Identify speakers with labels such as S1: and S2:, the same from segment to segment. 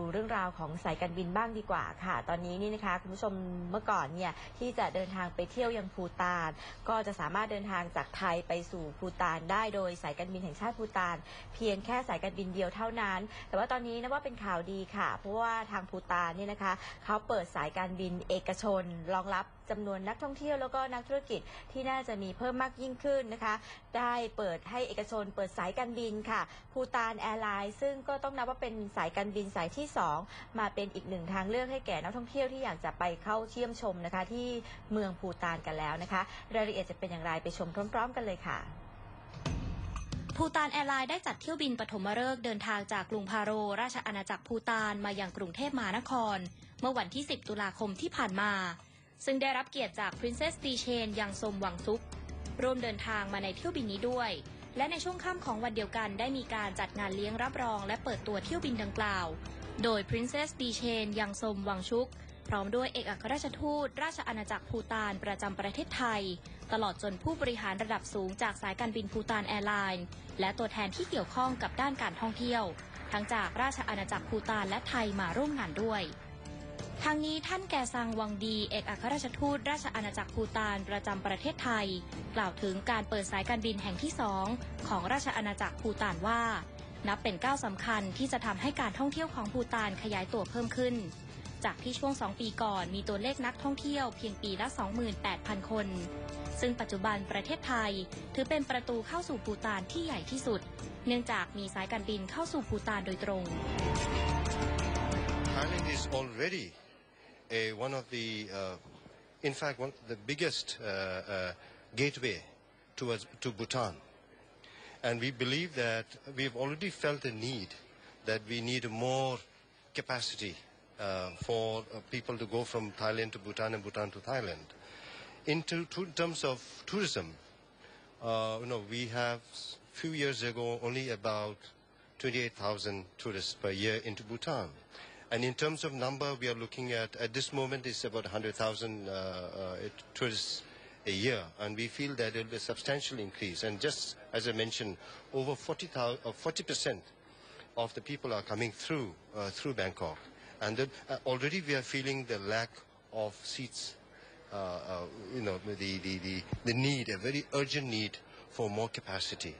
S1: ดูเรื่องราวของสายการบินบ้างดีกว่าค่ะ ตอนนี้นี่นะคะคุณผู้ชมเมื่อก่อนเนี่ยที่จะเดินทางไปเที่ยวยังภูตาน ก็จะสามารถเดินทางจากไทยไปสู่ภูตานได้โดยสายการบินแห่งชาติภูตาน เพียงแค่สายการบินเดียวเท่านั้น แต่ว่าตอนนี้นะว่าเป็นข่าวดีค่ะ เพราะว่าทางภูตานเนี่ยนะคะเขาเปิดสายการบินเอกชนรองรับ จำนวนนักท่องเที่ยวแล้วก็นักธุรกิจที่น่าจะมีเพิ่มมากยิ่งขึ้นนะคะ ได้เปิดให้เอกชนเปิดสายการบินค่ะภูตานแอร์ไลน์ซึ่งก็ต้องนับว่าเป็นสายการบินสายที่ 2 มาเป็นอีกหนึ่งทางเลือกให้แก่นักท่องเที่ยวที่อยากจะไปเข้าเชี่ยมชมนะคะ ที่เมืองภูตานกันแล้วนะคะ รายละเอียดจะเป็นอย่างไรไปชมพร้อม ๆ กันเลยค่ะ
S2: ภูตานแอร์ไลน์ได้จัดเที่ยวบินปฐมฤกษ์เดินทางจากกรุงพาโร ราชอาณาจักรภูตานมายังกรุงเทพมหานคร เมื่อวันที่ 10 ตุลาคมที่ผ่านมา ซึ่งได้รับเกียรติจาก Princess d ีเชนยังสมหวังซุกร่วมเดินทางมาในเที่ยวบินนี้ด้วย และในช่วงค่ำของวันเดียวกันได้มีการจัดงานเลี้ยงรับรอง และเปิดตัวเที่ยวบินดังกล่าว โดย Princess d ีเชนยังสมหวังชุก พร้อมด้วยเอกอัครราชทูต ราชอาณาจักรภูตานประจำประเทศไทย ตลอดจนผู้บริหารระดับสูงจากสายการบินภูตานแอร์ไลน์และตัวแทนที่เกี่ยวข้องกับด้านการท่องเที่ยว ทั้งจากราชอาณาจักรภูตานและไทยมาร่วมงานด้วย ทางนี้ท่านแกซังวังดีเอกอัครราชทูตราชอาณาจักรภูตานประจำประเทศไทย กล่าวถึงการเปิดสายการบินแห่งที่สองของราชอาณาจักรภูตานว่า นับเป็นก้าวสำคัญที่จะทำให้การท่องเที่ยวของภูตานขยายตัวเพิ่มขึ้น จากที่ช่วง 2 ปีก่อนมีตัวเลขนักท่องเที่ยวเพียงปีละ 28,000 คน ซึ่งปัจจุบันประเทศไทย ถือเป็นประตูเข้าสู่ภูตานที่ใหญ่ที่สุด เนื่องจากมีสายการบินเข้าสู่ภูตานโดยตรง
S3: Thailand is already a, one of the, uh, in fact, one of the biggest uh, uh, gateway towards to Bhutan, and we believe that we've already felt the need that we need more capacity uh, for uh, people to go from Thailand to Bhutan and Bhutan to Thailand. Into to, in terms of tourism, uh, you know, we have a few years ago only about 28,000 tourists per year into Bhutan. And in terms of number, we are looking at, at this moment, it's about 100,000 uh, uh, tourists a year. And we feel that it will be a substantial increase. And just as I mentioned, over 40,000, uh, 40% of the people are coming through, uh, through Bangkok. And then, uh, already we are feeling the lack of seats, uh, uh, you know, the, the, the, the need, a very urgent need for more capacity.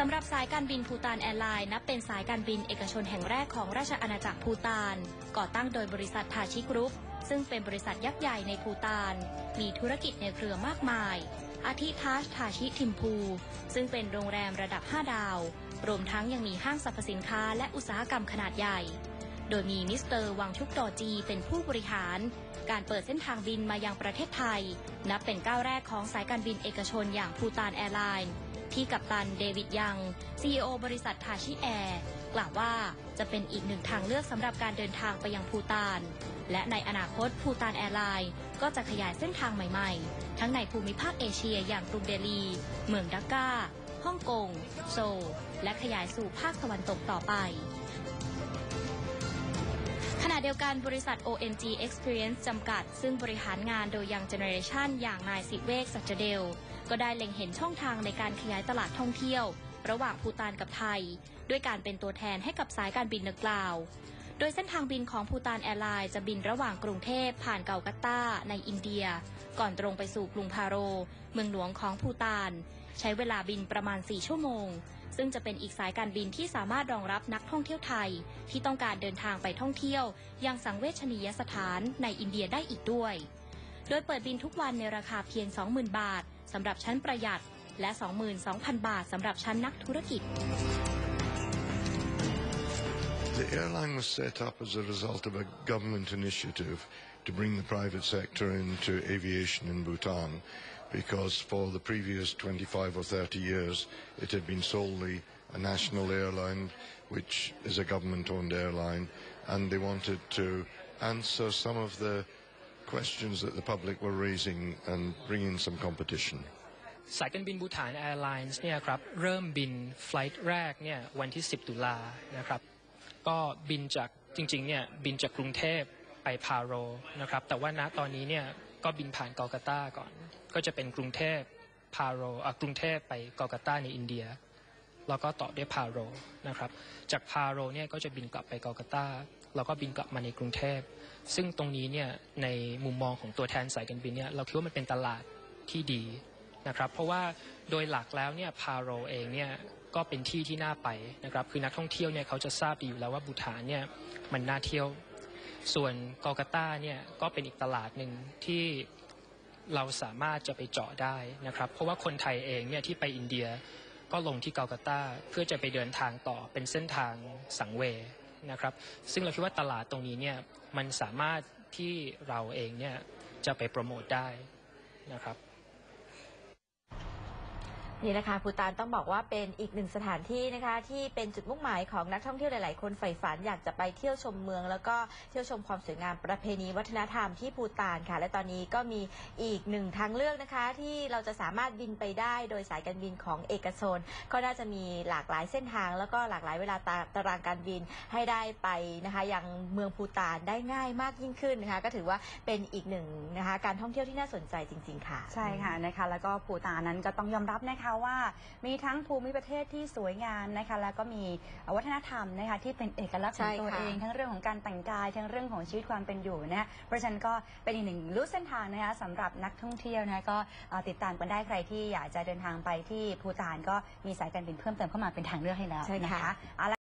S2: สำหรับสายการบินภูตานแอร์ไลน์นับเป็นสายการบินเอกชนแห่งแรกของราชอาณาจักรภูตาน ก่อตั้งโดยบริษัททาชิกรุ๊ป ซึ่งเป็นบริษัทยักษ์ใหญ่ในภูตาน มีธุรกิจในเครือมากมาย อาทิทาชทาชิทิมพู ซึ่งเป็นโรงแรมระดับ 5 ดาว รวมทั้งยังมีห้างสรรพสินค้าและอุตสาหกรรมขนาดใหญ่ โดยมีมิสเตอร์วังชุกดอจีเป็นผู้บริหาร การเปิดเส้นทางบินมายังประเทศไทย นับเป็นก้าวแรกของสายการบินเอกชนอย่างภูตานแอร์ไลน์ ที่กัปตันเดวิดยัง CEO บริษัททาชิแอร์กล่าวว่าจะเป็นอีกหนึ่งทางเลือกสำหรับการเดินทางไปยังภูตาน และในอนาคตภูตานแอร์ไลน์ก็จะขยายเส้นทางใหม่ๆ ทั้งในภูมิภาคเอเชียอย่างกรุงเดลี เมืองดักกาฮ่องกง โซล และขยายสู่ภาคตะวันตกต่อไปขณะเดียวกันบริษัท ONG Experience จำกัด ซึ่งบริหารงานโดยยังเจเนอเรชันอย่างนายสิเวกสัจเดล ก็ได้เล็งเห็นช่องทางในการขยายตลาดท่องเที่ยว ระหว่างภูตานกับไทย ด้วยการเป็นตัวแทนให้กับสายการบินดังกล่าว โดยเส้นทางบินของภูตานแอร์ไลน์จะบินระหว่างกรุงเทพผ่านเกากัตตาในอินเดีย ก่อนตรงไปสู่กรุงพาโร เมืองหลวงของภูตาน ใช้เวลาบินประมาณ 4 ชั่วโมง ซึ่งจะเป็นอีกสายการบินที่สามารถรองรับนักท่องเที่ยวไทย ที่ต้องการเดินทางไปท่องเที่ยว ยังสังเวชนียสถานในอินเดียได้อีกด้วย โดยเปิดบินทุกวันในราคาเพียง 20,000 บาท สำหรับชั้นประหยัด และ 22,000 บาทสำหรับชั้นนักธุรกิจ
S4: The airline was set up as a result of a government initiative to bring the private sector into aviation in Bhutan because for the previous 25 or 30 years it had been solely a national airline which is a government-owned airline and they wanted to answer some of the questions that the public were raising and bring in some competition.
S5: สายการบินบูฐานแอร์ไลน์เนี่ยครับเริ่มบินไฟลท์แรกเนี่ยวันที่ 10 ตุลานะครับก็บินจากจริงๆเนี่ยบินจากกรุงเทพไปพาโรนะครับแต่ว่าณตอนนี้เนี่ยก็บินผ่านกอลกาตาก่อน ก็จะเป็นกรุงเทพพาโรอะกรุงเทพไปกอลกาตาในอินเดีย แล้วก็ต่อด้วยพาโรนะครับจากพาโรเนี่ยก็จะบินกลับไปกาลกัตตา แล้วก็บินกลับมาในกรุงเทพ ซึ่งตรงนี้เนี่ยในมุมมองของตัวแทนสายการบินเนี่ยเราคิดว่ามันเป็นตลาดที่ดีนะครับ เพราะว่าโดยหลักแล้วเนี่ยพาโรเองเนี่ยก็เป็นที่ที่น่าไปนะครับ คือนักท่องเที่ยวเนี่ยเขาจะทราบดีอยู่แล้วว่าบูฐานเนี่ยมันน่าเที่ยว ส่วนกาลกัตตาเนี่ยก็เป็นอีกตลาดหนึ่งที่เราสามารถจะไปเจาะได้นะครับ เพราะว่าคนไทยเองเนี่ยที่ไปอินเดียก็ลงที่กาลกัตตาเพื่อจะไปเดินทางต่อเป็นเส้นทางสังเวย นะครับ ซึ่งเราคิดว่าตลาดตรงนี้เนี่ยมันสามารถที่เราเองเนี่ยจะไปโปรโมทได้นะครับ
S1: นี่นะคะภูตานต้องบอกว่าเป็นอีกหนึ่งสถานที่นะคะ ที่เป็นจุดมุ่งหมายของนักท่องเที่ยวหลาย ๆ คนใฝ่ฝันอยากจะไปเที่ยวชมเมือง แล้วก็เที่ยวชมความสวยงามประเพณีวัฒนธรรมที่ภูตานค่ะ และตอนนี้ก็มีอีกหนึ่งทางเลือกนะคะ ที่เราจะสามารถบินไปได้โดยสายการบินของเอกชนก็น่าจะมีหลากหลายเส้นทาง แล้วก็หลากหลายเวลาตาตารางการบินให้ได้ไปนะคะยังเมืองภูตานได้ง่ายมากยิ่งขึ้นนะคะ ก็ถือว่าเป็นอีกหนึ่งนะคะการท่องเที่ยวที่น่าสนใจจริง ๆ ค่ะ
S6: ใช่ค่ะนะคะแล้วก็ภูตานนั้นก็ต้องยอมรับนะคะว่ามีทั้งภูมิประเทศที่สวยงามนะคะ แล้วก็มีวัฒนธรรมนะคะที่เป็นเอกลักษณ์ของ
S1: ใช่
S6: ตัว
S1: ค่ะ
S6: เอง ทั้งเรื่องของการแต่งกายทั้งเรื่องของชีวิตความเป็นอยู่นะคะเพราะฉะนั้นก็เป็นอีกหนึ่งรูทเส้นทางนะคะสำหรับนักท่องเที่ยวนะคะก็เอ่อติดตามกันได้ใครที่อยากจะเดินทางไปที่ภูตานก็มีสายการบินเพิ่มเติมเข้ามาเป็นทางเลือกให้แล้ว
S1: ใช่ค่ะ
S6: นะคะเอาละ